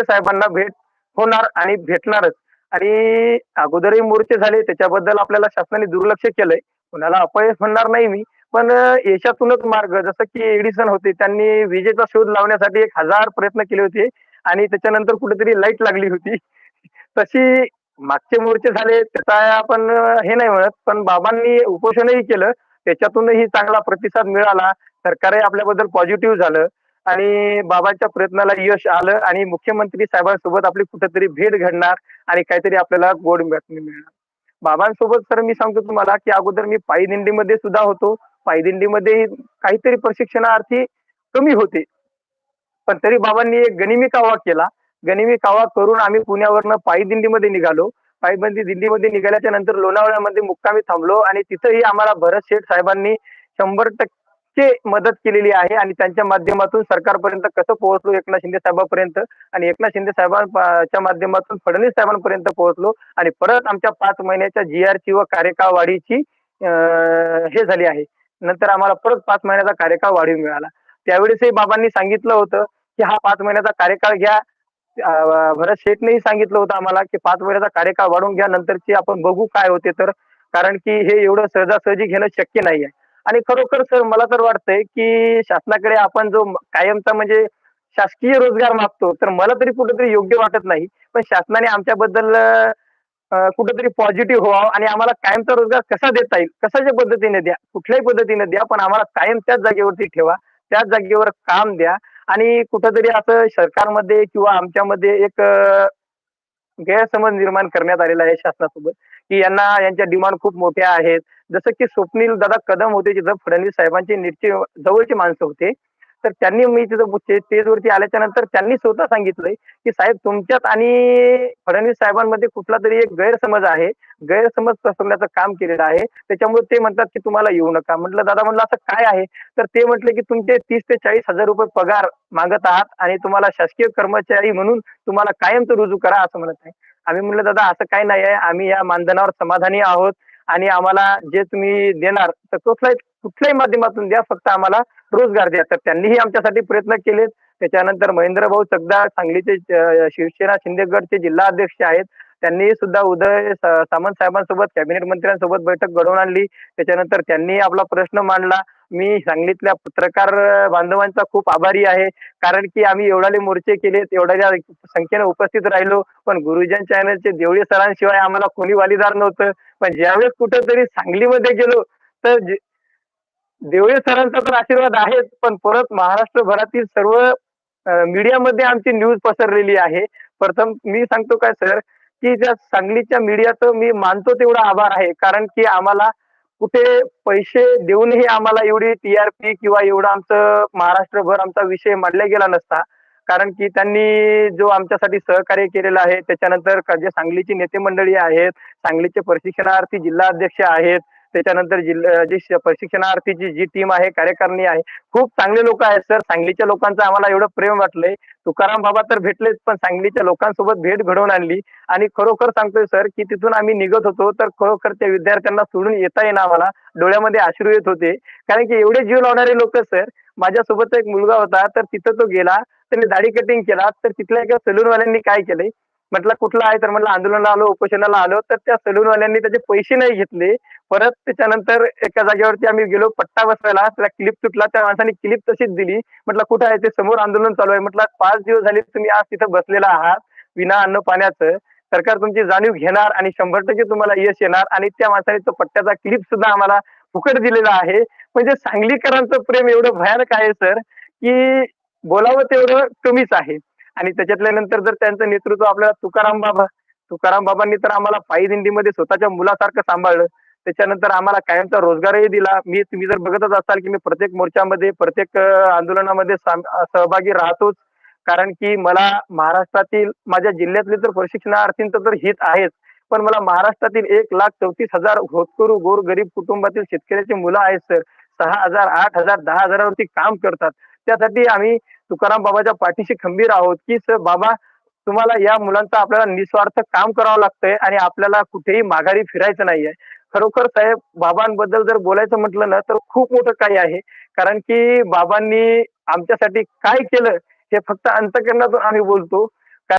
साहेबांना भेट होणार आणि भेटणारच. आणि अगोदरही मोर्चे झाले त्याच्याबद्दल आपल्याला शासनाने दुर्लक्ष केलंय. कुणाला अपयश म्हणणार नाही मी. पण यशातूनच मार्ग जसं की एडिसन होते त्यांनी विजेचा शोध लावण्यासाठी एक हजार प्रयत्न केले होते. आणि त्याच्यानंतर कुठेतरी लाइट लागली होती. तशी मागचे मोर्चे झाले त्याचा आपण हे नाही म्हणत पण बाबांनी उपोषणही केलं. त्याच्यातूनही चांगला प्रतिसाद मिळाला. सरकारही आपल्याबद्दल पॉझिटिव्ह झालं. आणि बाबांच्या प्रयत्नाला यश आलं आणि मुख्यमंत्री साहेबांसोबत आपली कुठेतरी भेट घडणार आणि काहीतरी आपल्याला गोड बातमी मिळणार. बाबांसोबत सर मी सांगतो तुम्हाला की अगोदर मी पायदिंडीमध्ये सुद्धा होतो. पायदिंडीमध्ये काहीतरी प्रशिक्षणार्थी कमी होते. पण तरी बाबांनी एक गनिमी कावा केला. गनिमी कावा करून आम्ही पुण्यावरनं पायदिंडीमध्ये निघालो. पायबंदी दिल्लीमध्ये निघाल्याच्या नंतर लोणावळ्यामध्ये मुक्कामी थांबलो आणि तिथंही आम्हाला भरत शेठ साहेबांनी शंभर टक्के मदत केलेली आहे आणि त्यांच्या माध्यमातून सरकारपर्यंत कसं पोहोचलो एकनाथ शिंदे साहेबांपर्यंत? आणि एकनाथ शिंदे साहेबांच्या माध्यमातून फडणवीस साहेबांपर्यंत पोहोचलो आणि परत आमच्या पाच महिन्याच्या जी ची व कार्यकाळ वाढीची हे झाली आहे. नंतर आम्हाला परत पाच महिन्याचा कार्यकाळ वाढीव मिळाला. त्यावेळेसही बाबांनी सांगितलं होतं की हा पाच महिन्याचा कार्यकाळ घ्या. भरत शेठनेही सांगितलं होतं आम्हाला की पाच महिन्याचा कार्यकाळ वाढवून घ्या नंतरची आपण बघू काय होते तर. कारण की हे एवढं सहजासहजी घेणं शक्य नाही आहे आणि खरोखर सर मला तर वाटतंय की शासनाकडे आपण जो कायमचा म्हणजे शासकीय रोजगार मागतो तर मला तरी कुठेतरी योग्य वाटत नाही. पण शासनाने आमच्याबद्दल कुठेतरी पॉझिटिव्ह व्हावं आणि आम्हाला कायमचा रोजगार कसा देता येईल कशाच्या पद्धतीने द्या कुठल्याही पद्धतीने द्या पण आम्हाला कायम त्याच जागेवरती ठेवा त्याच जागेवर काम द्या आणि कुठंतरी असं सरकारमध्ये किंवा आमच्यामध्ये एक गैरसमज निर्माण करण्यात आलेला आहे शासनासोबत. की यांना यांच्या डिमांड खूप मोठ्या आहेत. जसं की स्वप्नील दादा कदम होते जिथं फडणवीस साहेबांचे नीटचे जवळचे माणसं होते. तर त्यांनी मी तिथं स्टेजवरती आल्याच्यानंतर त्यांनी स्वतः सांगितलंय की साहेब तुमच्यात आणि फडणवीस साहेबांमध्ये कुठला तरी एक गैरसमज आहे. गैरसमज पसरवण्याचं काम केलेलं आहे. त्याच्यामुळे ते म्हणतात की तुम्हाला येऊ नका. म्हटलं दादा म्हटलं असं काय आहे? तर ते म्हटले की तुमचे तीस ते चाळीस हजार रुपये पगार मागत आहात आणि तुम्हाला शासकीय कर्मचारी म्हणून तुम्हाला कायमचं रुजू करा असं म्हणत आहे. आम्ही म्हणलं दादा असं काय नाही आहे. आम्ही या मानधनावर समाधानी आहोत आणि आम्हाला जे तुम्ही देणार तर कुठल्याही कुठल्याही माध्यमातून द्या. फक्त आम्हाला रोजगार द्या. तर त्यांनीही आमच्यासाठी प्रयत्न केलेत. त्याच्यानंतर महेंद्र भाऊ चगदा सांगलीचे शिवसेना शिंदे गटचे जिल्हा अध्यक्ष आहेत. त्यांनी सुद्धा उदय सामंत साहेबांसोबत कॅबिनेट मंत्र्यांसोबत बैठक घडवून आणली. त्याच्यानंतर त्यांनी आपला प्रश्न मांडला. मी सांगलीतल्या पत्रकार बांधवांचा खूप आभारी आहे. कारण की आम्ही एवढाले मोर्चे केले एवढ्या संख्येने उपस्थित राहिलो. पण गुरुजन चॅनलचे देवळे सरांशिवाय आम्हाला कोणी वालीदार नव्हतं. पण ज्यावेळेस कुठेतरी सांगलीमध्ये गेलो तर देवळे सरांचा तर आशीर्वाद आहेच. पण परत महाराष्ट्रभरातील सर्व मीडियामध्ये आमची न्यूज पसरलेली आहे. प्रथम मी सांगतो काय सर की त्या सांगलीच्या मीडियाचं मी मानतो तेवढा आभार आहे. कारण की आम्हाला कुठे पैसे देऊनही आम्हाला एवढी टीआरपी किंवा एवढा आमचं महाराष्ट्रभर आमचा विषय मांडला गेला नसता. कारण की त्यांनी जो आमच्यासाठी सहकार्य केलेलं आहे त्याच्यानंतर जे सांगलीची नेते मंडळी आहेत सांगलीचे प्रशिक्षणार्थी जिल्हा अध्यक्ष आहेत त्याच्यानंतर जिल्हा जी प्रशिक्षणार्थीची जी टीम आहे कार्यकारिणी आहे खूप चांगले लोक आहेत सर सांगलीच्या लोकांचं आम्हाला एवढं प्रेम वाटलंय. तुकाराम बाबा तर भेटलेच पण सांगलीच्या लोकांसोबत भेट घडवून आणली. आणि खरोखर सांगतोय सर की तिथून आम्ही निघत होतो तर खरोखर त्या विद्यार्थ्यांना सोडून येता येईना आम्हाला. डोळ्यामध्ये आश्रू येत होते. कारण की एवढे जीव लावणारे लोक सर माझ्यासोबत एक मुलगा होता तर तिथं तो गेला त्याने दाढी कटिंग केला तर तिथल्या एका सलूनवाल्यांनी काय केलंय? म्हटलं कुठला आहे? तर म्हटलं आंदोलनाला आलो उपोषणाला आलो. तर त्या सलूनवाल्यांनी त्याचे पैसे नाही घेतले. परत त्याच्यानंतर एका जागेवरती आम्ही गेलो पट्टा बसवायला. त्याला क्लिप तुटला. त्या माणसाने क्लिप तशीच दिली. म्हटलं कुठं आहे ते? समोर आंदोलन चालू आहे. म्हटलं पाच दिवस झाले तुम्ही आज तिथं बसलेला आहात. विना अन्न पाण्याचं. सरकार तुमची जाणीव घेणार आणि शंभर टक्के तुम्हाला यश येणार. आणि त्या माणसाने तो पट्ट्याचा क्लिप सुद्धा आम्हाला फुकट दिलेला आहे. म्हणजे सांगलीकरांचं प्रेम एवढं भयानक आहे सर की बोलावं तेवढं कमीच आहे. आणि त्याच्यातल्या नंतर जर त्यांचं नेतृत्व आपल्याला तुकाराम बाबा तुकाराम बाबांनी तर आम्हाला पायी दिंडीमध्ये स्वतःच्या मुलासारखं सांभाळलं. त्याच्यानंतर आम्हाला कायमचा रोजगारही दिला. मी तुम्ही जर बघतच असाल की मी प्रत्येक मोर्चामध्ये प्रत्येक आंदोलनामध्ये सहभागी राहतोच. कारण की मला महाराष्ट्रातील माझ्या जिल्ह्यातले तर प्रशिक्षणार्थींचं तर हित आहेच. पण मला महाराष्ट्रातील एक लाख चौतीस हजार होतकरू गोर गरीब कुटुंबातील शेतकऱ्याची मुलं आहेत सर. सहा हजार आठ हजार दहा हजारावरती काम करतात. त्यासाठी आम्ही तुकाराम बाबाच्या पाठीशी खंबीर आहोत की सर बाबा तुम्हाला या मुलांचं आपल्याला निस्वार्थ काम करावं लागतंय आणि आपल्याला कुठेही माघारी फिरायचं नाहीये. खरोखर साहेब बाबांबद्दल जर बोलायचं म्हटलं ना तर खूप मोठं काही आहे. कारण की बाबांनी आमच्यासाठी काय केलं हे फक्त अंतकरणातून आम्ही बोलतो.